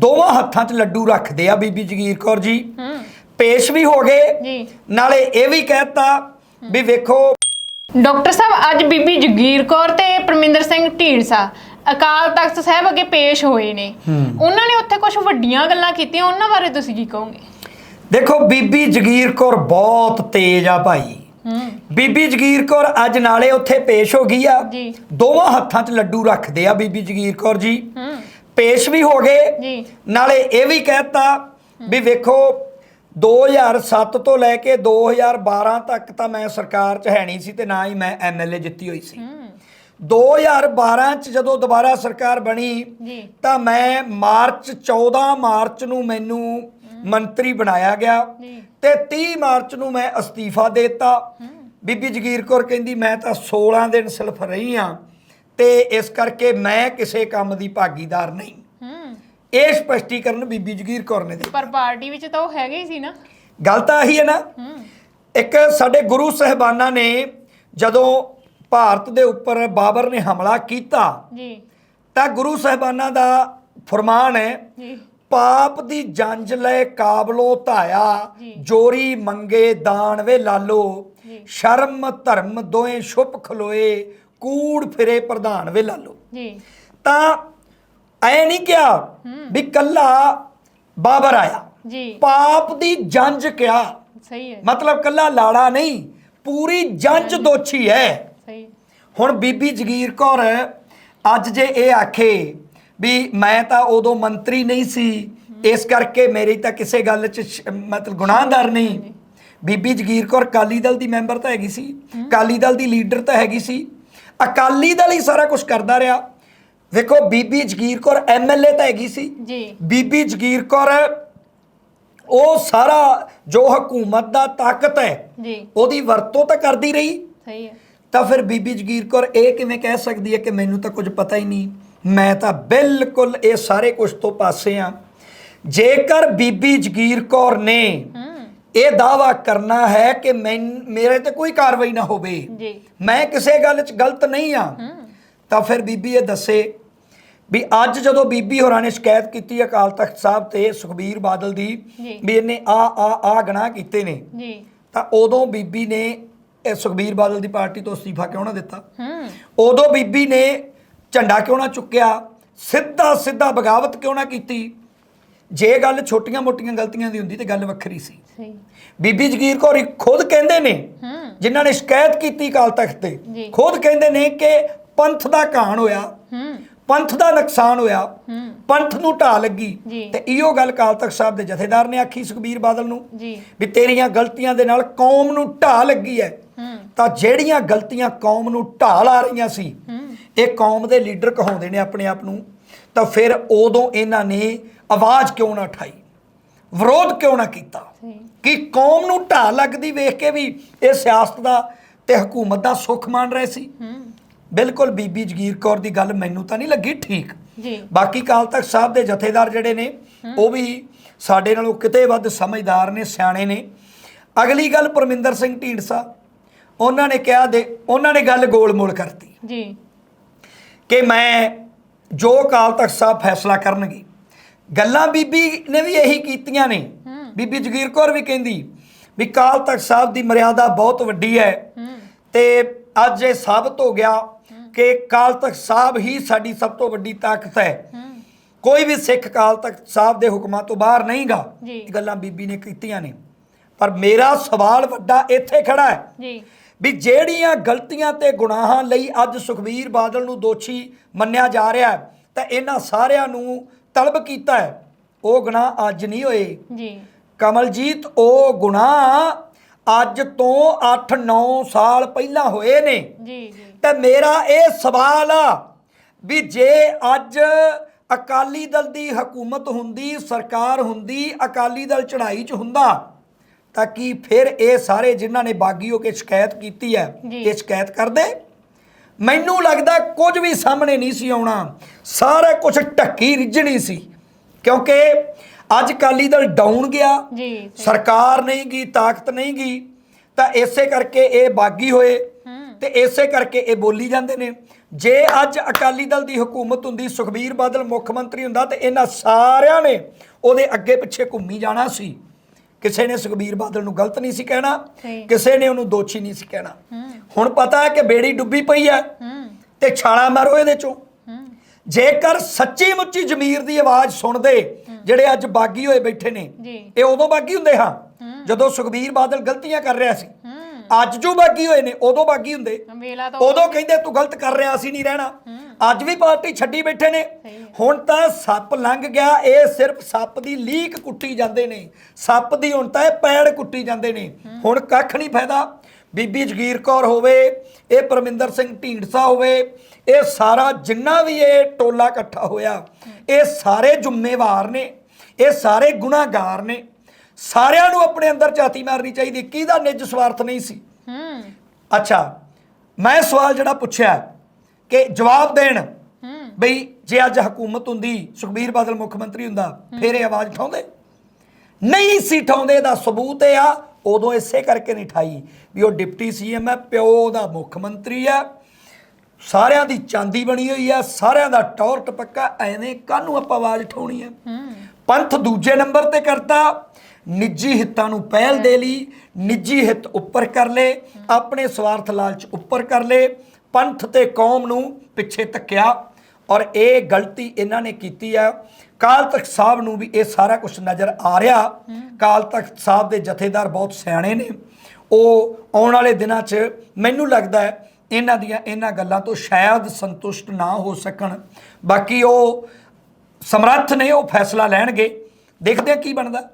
ਦੋਵਾਂ ਹੱਥਾਂ 'ਚ ਲੱਡੂ ਰੱਖਦੇ ਆ ਬੀਬੀ ਜਗੀਰ ਕੌਰ ਜੀ। ਪੇਸ਼ ਵੀ ਹੋ ਗਏ। ਜੀ। ਨਾਲੇ ਇਹ ਵੀ ਕਹਿਤਾ ਵੀ ਵੇਖੋ। ਡਾਕਟਰ ਸਾਹਿਬ ਅੱਜ ਬੀਬੀ ਜਗੀਰ ਕੌਰ ਤੇ ਪਰਮਿੰਦਰ ਸਿੰਘ ਢੀਂਡਸਾ ਅਕਾਲ ਤਖਤ ਸਾਹਿਬ ਅੱਗੇ ਪੇਸ਼ ਹੋਏ ਨੇ। ਉਹਨਾਂ ਨੇ ਉੱਥੇ ਕੁਝ ਵੱਡੀਆਂ ਗੱਲਾਂ ਕੀਤੀਆਂ ਉਹਨਾਂ ਬਾਰੇ ਤੁਸੀਂ ਕੀ ਕਹੋਗੇ? ਦੇਖੋ ਬੀਬੀ ਜਗੀਰ ਕੌਰ ਬਹੁਤ ਤੇਜ਼ ਆ ਭਾਈ। ਬੀਬੀ ਜਗੀਰ ਕੌਰ ਅੱਜ ਨਾਲੇ ਉੱਥੇ ਪੇਸ਼ ਹੋ ਗਈ ਆ। ਦੋਵਾਂ ਹੱਥਾਂ 'ਚ ਲੱਡੂ ਰੱਖਦੇ ਆ ਬੀਬੀ ਜਗੀਰ ਕੌਰ ਜੀ। ਪੇਸ਼ ਵੀ ਹੋ ਗਏ। ਜੀ। ਨਾਲੇ ਇਹ ਵੀ ਕਹਿਤਾ ਵੀ ਵੇਖੋ 2007 ਤੋਂ ਲੈ ਕੇ 2012 ਤੱਕ ਤਾਂ ਮੈਂ ਸਰਕਾਰ 'ਚ ਹੈ ਨਹੀਂ ਸੀ ਤੇ ਨਾ ਹੀ ਮੈਂ ਐਮਐਲਏ ਜਿੱਤੀ ਹੋਈ ਸੀ। ਹੂੰ। 2012 ਚ ਜਦੋਂ ਦੁਬਾਰਾ ਸਰਕਾਰ ਬਣੀ ਜੀ। ਤਾਂ ਮੈਂ ਮਾਰਚ 14 ਮਾਰਚ ਨੂੰ ਮੈਨੂੰ ਮੰਤਰੀ ਬਣਾਇਆ ਗਿਆ ਤੇ 30 ਮਾਰਚ ਨੂੰ ਮੈਂ ਅਸਤੀਫਾ ਦੇਤਾ। ਬੀਬੀ ਜਗੀਰ ਕੌਰ ਕਹਿੰਦੀ ਮੈਂ ਤਾਂ 16 ਦਿਨ ਸਿਰਫ ਰਹੀ ਆ ਤੇ ਇਸ ਕਰਕੇ ਮੈਂ ਕਿਸੇ ਕੰਮ ਦੀ ਭਾਗੀਦਾਰ ਨਹੀਂ। ਹੂੰ। ਇਹ ਸਪਸ਼ਟੀਕਰਨ ਬੀਬੀ ਜਗੀਰ ਕੌਰ ਨੇ ਦਿੱਤਾ। ਪਰ ਪਾਰਟੀ ਵਿੱਚ ਤਾਂ ਉਹ ਹੈਗੇ ਹੀ ਸੀ ਨਾ। ਗੱਲ ਤਾਂ ਆਹੀ ਹੈ ਨਾ। ਹੂੰ। ਇੱਕ ਸਾਡੇ ਗੁਰੂ ਸਹਿਬਾਨਾਂ ਨੇ ਜਦੋਂ ਭਾਰਤ ਦੇ ਉੱਪਰ ਬਾਬਰ ਨੇ ਹਮਲਾ ਕੀਤਾ ਜੀ। ਤਾਂ ਗੁਰੂ ਸਾਹਿਬਾਨਾਂ ਦਾ ਫਰਮਾਨ ਹੈ ਜੀ। ਪਾਪ ਦੀ ਜੰਜ ਲੈ ਕਾਬਲੋ ਧਾਇਆ। ਜੋਰੀ ਮੰਗੇ ਦਾਨ ਵੇ ਲਾਲੋ। ਸ਼ਰਮ ਧਰਮ ਦੋਏ ਛੁਪ ਖਲੋਏ ਕੂੜ ਫਿਰੇ ਪ੍ਰਧਾਨ ਵੇ ਲਾਲੋ ਜੀ। ਤਾਂ ਐ ਨਹੀਂ ਕਿਹਾ ਵੀ ਕੱਲਾ ਬਾਬਰ ਆਇਆ। ਜੀ। ਪਾਪ ਦੀ ਜੰਜ ਕਿਹਾ। ਸਹੀ ਹੈ। ਮਤਲਬ ਕੱਲਾ ਲਾੜਾ ਨਹੀਂ ਪੂਰੀ ਜੰਜ ਦੋਛੀ ਹੈ। ਸਹੀ। ਹੁਣ ਬੀਬੀ ਜਗੀਰ ਕੌਰ ਅੱਜ ਜੇ ਇਹ ਆਖੇ ਵੀ ਮੈਂ ਤਾਂ ਉਦੋਂ ਮੰਤਰੀ ਨਹੀਂ ਸੀ ਇਸ ਕਰਕੇ ਮੇਰੀ ਤਾਂ ਕਿਸੇ ਗੱਲ 'ਚ ਮਤਲਬ ਗੁਨਾਹਦਾਰ ਨਹੀਂ। ਬੀਬੀ ਜਗੀਰ ਕੌਰ ਅਕਾਲੀ ਦਲ ਦੀ ਮੈਂਬਰ ਤਾਂ ਹੈਗੀ ਸੀ। ਅਕਾਲੀ ਦਲ ਦੀ ਲੀਡਰ ਤਾਂ ਹੈਗੀ ਸੀ। ਅਕਾਲੀ ਦਲ ਹੀ ਸਾਰਾ ਕੁਝ ਕਰਦਾ ਰਿਹਾ। ਵੇਖੋ ਬੀਬੀ ਜਗੀਰ ਕੌਰ ਐਮਐਲਏ ਤਾਂ ਹੈਗੀ ਸੀ। ਜੀ। ਬੀਬੀ ਜਗੀਰ ਕੌਰ ਉਹ ਸਾਰਾ ਜੋ ਹਕੂਮਤ ਦਾ ਤਾਕਤ ਹੈ ਜੀ। ਉਹਦੀ ਵਰਤੋਂ ਤਾਂ ਕਰਦੀ ਰਹੀ। ਸਹੀ ਹੈ। ਤਾਂ ਫਿਰ ਬੀਬੀ ਜਗੀਰ ਕੌਰ ਇਹ ਕਿਵੇਂ ਕਹਿ ਸਕਦੀ ਹੈ ਕਿ ਮੈਨੂੰ ਤਾਂ ਕੁਝ ਪਤਾ ਹੀ ਨਹੀਂ। ਮੈਂ ਤਾਂ ਬਿਲਕੁਲ ਇਹ ਸਾਰੇ ਕੁਝ ਤੋਂ ਪਾਸੇ ਆ ਜੇਕਰ ਬੀਬੀ ਜਗੀਰ ਕੌਰ ਨੇ ਹੂੰ। ਇਹ ਦਾਵਾ ਕਰਨਾ ਹੈ ਕਿ ਮੈਂ ਮੇਰੇ ਤੇ ਕੋਈ ਕਾਰਵਾਈ ਨਾ ਹੋਵੇ। ਜੀ। ਮੈਂ ਕਿਸੇ ਗੱਲ 'ਚ ਗਲਤ ਨਹੀਂ ਆ। ਤਾਂ ਫਿਰ ਬੀਬੀ ਇਹ ਦੱਸੇ ਵੀ ਅੱਜ ਜਦੋਂ ਬੀਬੀ ਹੋਰਾਂ ਨੇ ਸ਼ਿਕਾਇਤ ਕੀਤੀ ਅਕਾਲ ਤਖਤ ਸਾਹਿਬ ਤੇ ਸੁਖਬੀਰ ਬਾਦਲ ਦੀ। ਵੀ ਇਹਨੇ ਆ ਆ ਆ ਗਨਾਹ ਕੀਤੇ ਨੇ ਜੀ। ਤਾਂ ਉਦੋਂ ਬੀਬੀ ਨੇ ਇਹ ਸੁਖਬੀਰ ਬਾਦਲ ਦੀ ਪਾਰਟੀ ਤੋਂ ਅਸਤੀਫਾ ਕਿਉਂ ਨਾ ਦਿੱਤਾ? ਹੂੰ। ਉਦੋਂ ਬੀਬੀ ਨੇ ਝੰਡਾ ਕਿਉਂ ਨਾ ਚੁੱਕਿਆ? ਸਿੱਧਾ ਸਿੱਧਾ ਬਗਾਵਤ ਕਿਉਂ ਨਾ ਕੀਤੀ? ਜੇ ਗੱਲ ਛੋਟੀਆਂ-ਮੋਟੀਆਂ ਗਲਤੀਆਂ ਦੀ ਹੁੰਦੀ ਤੇ ਗੱਲ ਵੱਖਰੀ ਸੀ। ਸਹੀ। ਬੀਬੀ ਜਗੀਰ ਕੌਰ ਖੁਦ ਕਹਿੰਦੇ ਨੇ ਹੂੰ। ਜਿਨ੍ਹਾਂ ਨੇ ਸ਼ਿਕਾਇਤ ਕੀਤੀ ਅਕਾਲ ਤਖਤ ਤੇ। ਖੁਦ ਕਹਿੰਦੇ ਨੇ ਕਿ ਪੰਥ ਦਾ ਘਾਣ ਹੋਇਆ ਹੂੰ। ਪੰਥ ਦਾ ਨੁਕਸਾਨ ਹੋਇਆ ਹੂੰ। ਪੰਥ ਨੂੰ ਢਾਹ ਲੱਗੀ। ਤੇ ਇਹੋ ਗੱਲ ਅਕਾਲ ਤਖਤ ਸਾਹਿਬ ਦੇ ਜਥੇਦਾਰ ਨੇ ਆਖੀ ਸੁਖਬੀਰ ਬਾਦਲ ਨੂੰ ਜੀ। ਵੀ ਤੇਰੀਆਂ ਗਲਤੀਆਂ ਦੇ ਨਾਲ ਕੌਮ ਨੂੰ ਢਾਹ ਲੱਗੀ ਹੈ। ਹੂੰ। ਤਾਂ ਜਿਹੜੀਆਂ ਗਲਤੀਆਂ ਕੌਮ ਨੂੰ ਢਾਹ ਲਾ ਰਹੀਆਂ ਸੀ ਹੂੰ। ਇਹ ਕੌਮ ਦੇ ਲੀਡਰ ਕਹਾਉਂਦੇ ਨੇ ਆਪਣੇ ਆਪ ਨੂੰ ਤਾਂ ਫਿਰ ਉਦੋਂ ਇਹਨਾਂ ਨੇ ਆਵਾਜ਼ ਕਿਉਂ ਨਾ ਉਠਾਈ? ਵਿਰੋਧ ਕਿਉਂ ਨਾ ਕੀਤਾ? ਕਿ ਕੌਮ ਨੂੰ ਢਾਹ ਲੱਗਦੀ ਵੇਖ ਕੇ ਵੀ ਇਹ ਸਿਆਸਤ ਦਾ ਤੇ ਹਕੂਮਤ ਦਾ ਸੁੱਖ ਮੰਨ ਰਹੇ ਸੀ? ਬਿਲਕੁਲ ਬੀਬੀ ਜਗੀਰ ਕੌਰ ਦੀ ਗੱਲ ਮੈਨੂੰ ਤਾਂ ਨਹੀਂ ਲੱਗੀ ਠੀਕ। ਜੀ। ਬਾਕੀ ਕਾਲ ਤੱਕ ਸਾਹਿਬ ਦੇ ਜਥੇਦਾਰ ਜਿਹੜੇ ਨੇ ਉਹ ਵੀ ਸਾਡੇ ਨਾਲੋਂ ਕਿਤੇ ਵੱਧ ਸਮਝਦਾਰ ਨੇ ਸਿਆਣੇ ਨੇ। ਅਗਲੀ ਗੱਲ ਪਰਮਿੰਦਰ ਸਿੰਘ ਢੀਂਡਸਾ ਉਹਨਾਂ ਨੇ ਕਿਹਾ ਦੇ ਉਹਨਾਂ ਨੇ ਗੱਲ ਗੋਲ-ਮੋਲ ਕਰਤੀ। ਜੀ। ਕਿ ਮੈਂ ਜੋ ਕਾਲ ਤੱਕ ਸਾਹਿਬ ਫੈਸਲਾ ਕਰਨਗੇ। ਗੱਲਾਂ ਬੀਬੀ ਨੇ ਵੀ ਇਹੀ ਕੀਤੀਆਂ ਨੇ। ਬੀਬੀ ਜਗੀਰ ਕੌਰ ਵੀ ਕਹਿੰਦੀ ਵੀ ਕਾਲ ਤੱਕ ਸਾਹਿਬ ਦੀ ਮਰਿਆਦਾ ਬਹੁਤ ਵੱਡੀ ਹੈ। ਤੇ ਅੱਜ ਇਹ ਸਾਬਤ ਹੋ ਗਿਆ ਕਿ ਕਾਲ ਤਖਤ ਸਾਹਿਬ ਹੀ ਸਾਡੀ ਸਭ ਤੋਂ ਵੱਡੀ ਤਾਕਤ ਹੈ। ਕੋਈ ਵੀ ਸਿੱਖ ਕਾਲ ਤਖਤ ਸਾਹਿਬ ਦੇ ਹੁਕਮਾਂ ਤੋਂ ਬਾਹਰ ਨਹੀਂਗਾ। ਜੀ। ਇਹ ਗੱਲਾਂ ਬੀਬੀ ਨੇ ਕੀਤੀਆਂ ਨੇ। ਪਰ ਮੇਰਾ ਸਵਾਲ ਵੱਡਾ ਇੱਥੇ ਖੜਾ ਹੈ। ਜੀ। ਵੀ ਜਿਹੜੀਆਂ ਗਲਤੀਆਂ ਤੇ ਗੁਨਾਹਾਂ ਲਈ ਅੱਜ ਸੁਖਬੀਰ ਬਾਦਲ ਨੂੰ ਦੋਸ਼ੀ ਮੰਨਿਆ ਜਾ ਰਿਹਾ ਹੈ ਤਾਂ ਇਹਨਾਂ ਸਾਰਿਆਂ ਨੂੰ ਤਲਬ ਕੀਤਾ ਹੈ। ਉਹ ਗੁਨਾਹ ਅੱਜ ਨਹੀਂ ਹੋਏ। ਜੀ। ਕਮਲਜੀਤ ਉਹ ਗੁਨਾਹ ਅੱਜ ਤੋਂ 8-9 ਸਾਲ ਪਹਿਲਾਂ ਹੋਏ ਨੇ। ਜੀ ਜੀ। ਤੇ ਮੇਰਾ ਇਹ ਸਵਾਲ ਆ ਵੀ ਜੇ ਅੱਜ ਅਕਾਲੀ ਦਲ ਦੀ ਹਕੂਮਤ ਹੁੰਦੀ ਸਰਕਾਰ ਹੁੰਦੀ ਅਕਾਲੀ ਦਲ ਚੜ੍ਹਾਈ 'ਚ ਹੁੰਦਾ ਤਾਂ ਕੀ ਫਿਰ ਇਹ ਸਾਰੇ ਜਿਨ੍ਹਾਂ ਨੇ ਬਾਗੀ ਹੋ ਕੇ ਸ਼ਿਕਾਇਤ ਕੀਤੀ ਹੈ। ਇਹ ਸ਼ਿਕਾਇਤ ਕਰਦੇ? ਮੈਨੂੰ ਲੱਗਦਾ ਕੁਝ ਵੀ ਸਾਹਮਣੇ ਨਹੀਂ ਸੀ ਆਉਣਾ। ਸਾਰਾ ਕੁਝ ਢੱਕੀ ਰਿੱਝਣੀ ਸੀ। ਕਿਉਂਕਿ ਅੱਜ ਅਕਾਲੀ ਦਲ ਡਾਊਨ ਗਿਆ। ਜੀ। ਸਰਕਾਰ ਨਹੀਂ ਗਈ ਤਾਕਤ ਨਹੀਂ ਗਈ। ਤਾਂ ਇਸੇ ਕਰਕੇ ਇਹ ਬਾਗੀ ਹੋਏ। ਤੇ ਇਸੇ ਕਰਕੇ ਇਹ ਬੋਲੀ ਜਾਂਦੇ ਨੇ। ਜੇ ਅੱਜ ਅਕਾਲੀ ਦਲ ਦੀ ਹਕੂਮਤ ਹੁੰਦੀ ਸੁਖਬੀਰ ਬਾਦਲ ਮੁੱਖ ਮੰਤਰੀ ਹੁੰਦਾ ਤੇ ਇਹਨਾਂ ਸਾਰਿਆਂ ਨੇ ਉਹਦੇ ਅੱਗੇ ਪਿੱਛੇ ਘੁੰਮੀ ਜਾਣਾ ਸੀ। ਕਿਸੇ ਨੇ ਸੁਖਬੀਰ ਬਾਦਲ ਨੂੰ ਗਲਤ ਨਹੀਂ ਸੀ ਕਹਿਣਾ। ਕਿਸੇ ਨੇ ਉਹਨੂੰ ਦੋਸ਼ੀ ਨਹੀਂ ਸੀ ਕਹਿਣਾ। ਹੁਣ ਪਤਾ ਹੈ ਕਿ ਬੇੜੀ ਡੁੱਬੀ ਪਈ ਹੈ ਤੇ ਛਾਲਾ ਮਾਰੋ ਇਹਦੇ ਚੋਂ। ਜੇਕਰ ਸੱਚੀ ਮੁੱਚੀ ਜ਼ਮੀਰ ਦੀ ਆਵਾਜ਼ ਸੁਣਦੇ ਜਿਹੜੇ ਅੱਜ ਬਾਗੀ ਹੋਏ ਬੈਠੇ ਨੇ ਇਹ ਉਦੋਂ ਬਾਗੀ ਹੁੰਦੇ ਹਾਂ? ਜਦੋਂ ਸੁਖਬੀਰ ਬਾਦਲ ਗਲਤੀਆਂ ਕਰ ਰਿਹਾ ਸੀ। ਅੱਜ ਜੋ ਬਾਗੀ ਹੋਏ ਨੇ ਉਦੋਂ ਬਾਗੀ ਹੁੰਦੇ। ਉਦੋਂ ਕਹਿੰਦੇ ਤੂੰ ਗਲਤ ਕਰ ਰਿਹਾ ਅਸੀਂ ਨਹੀਂ ਰਹਿਣਾ। ਅੱਜ ਵੀ ਪਾਰਟੀ ਛੱਡੀ ਬੈਠੇ ਨੇ। ਹੁਣ ਤਾਂ ਸੱਪ ਲੰਘ ਗਿਆ ਇਹ ਸਿਰਫ ਸੱਪ ਦੀ ਲੀਕ ਕੁੱਟੀ ਜਾਂਦੇ ਨੇ। ਸੱਪ ਦੀ ਹੁਣ ਤਾਂ ਇਹ ਪੈੜ ਕੁੱਟੀ ਜਾਂਦੇ ਨੇ। ਹੁਣ ਕੱਖ ਨਹੀਂ ਫਾਇਦਾ। ਬੀਬੀ ਜਗੀਰ ਕੌਰ ਹੋਵੇ ਇਹ ਪਰਮਿੰਦਰ ਸਿੰਘ ਢੀਂਡਸਾ ਹੋਵੇ ਇਹ ਸਾਰਾ ਜਿੰਨਾ ਵੀ ਇਹ ਟੋਲਾ ਇਕੱਠਾ ਹੋਇਆ ਇਹ ਸਾਰੇ ਜ਼ਿੰਮੇਵਾਰ ਨੇ ਇਹ ਸਾਰੇ ਗੁਨਾਹਗਾਰ ਨੇ। ਸਾਰਿਆਂ ਨੂੰ ਆਪਣੇ ਅੰਦਰ ਝਾਤੀ ਮਾਰਨੀ ਚਾਹੀਦੀ। ਕਿਹਦਾ ਨਿੱਜ ਸਵਾਰਥ ਨਹੀਂ ਸੀ? ਹੂੰ। ਅੱਛਾ ਮੈਂ ਸਵਾਲ ਜਿਹੜਾ ਪੁੱਛਿਆ ਕਿ ਜਵਾਬ ਦੇਣ। ਹੂੰ। ਬਈ ਜੇ ਅੱਜ ਹਕੂਮਤ ਹੁੰਦੀ ਸੁਖਬੀਰ ਬਾਦਲ ਮੁੱਖ ਮੰਤਰੀ ਹੁੰਦਾ ਫਿਰ ਇਹ ਆਵਾਜ਼ ਉਠਾਉਂਦੇ? ਨਹੀਂ ਸੀ ਉਠਾਉਂਦੇ ਦਾ ਸਬੂਤ ਇਹ ਆ ਉਦੋਂ ਇਸੇ ਕਰਕੇ ਨਹੀਂ ਠਾਈ ਵੀ ਉਹ ਡਿਪਟੀ ਸੀਐਮ ਹੈ ਪਿਓ ਦਾ ਮੁੱਖ ਮੰਤਰੀ ਆ ਸਾਰਿਆਂ ਦੀ ਚਾਂਦੀ ਬਣੀ ਹੋਈ ਆ ਸਾਰਿਆਂ ਦਾ ਟੌਰ ਟਪੱਕਾ ਐਵੇਂ ਕਾਹਨੂੰ ਆਪਾਂ ਆਵਾਜ਼ ਉਠਾਉਣੀ ਆ ਹੂੰ। ਪੰਥ ਦੂਜੇ ਨੰਬਰ ਤੇ ਕਰਤਾ ਨਿੱਜੀ ਹਿੱਤਾਂ ਨੂੰ ਪਹਿਲ ਦੇ ਲਈ ਨਿੱਜੀ ਹਿੱਤ ਉੱਪਰ ਕਰ ਲੇ ਆਪਣੇ ਸਵਾਰਥ ਲਾਲਚ ਉੱਪਰ ਕਰ ਲੇ ਪੰਥ ਤੇ ਕੌਮ ਨੂੰ ਪਿੱਛੇ ਧੱਕਿਆ ਔਰ ਇਹ ਗਲਤੀ ਇਹਨਾਂ ਨੇ ਕੀਤੀ ਆ। ਕਾਲ ਤਖਤ ਸਾਹਿਬ ਨੂੰ ਵੀ ਇਹ ਸਾਰਾ ਕੁਝ ਨਜ਼ਰ ਆ ਰਿਹਾ। ਕਾਲ ਤਖਤ ਸਾਹਿਬ ਦੇ ਜਥੇਦਾਰ ਬਹੁਤ ਸਿਆਣੇ ਨੇ। ਉਹ ਆਉਣ ਵਾਲੇ ਦਿਨਾਂ 'ਚ ਮੈਨੂੰ ਲੱਗਦਾ ਹੈ ਇਹਨਾਂ ਦੀਆਂ ਇਹਨਾਂ ਗੱਲਾਂ ਤੋਂ ਸ਼ਾਇਦ ਸੰਤੁਸ਼ਟ ਨਾ ਹੋ ਸਕਣ। ਬਾਕੀ ਉਹ ਸਮਰੱਥ ਨੇ, ਉਹ ਫੈਸਲਾ ਲੈਣਗੇ। ਦੇਖਦੇ ਆ ਕੀ ਬਣਦਾ।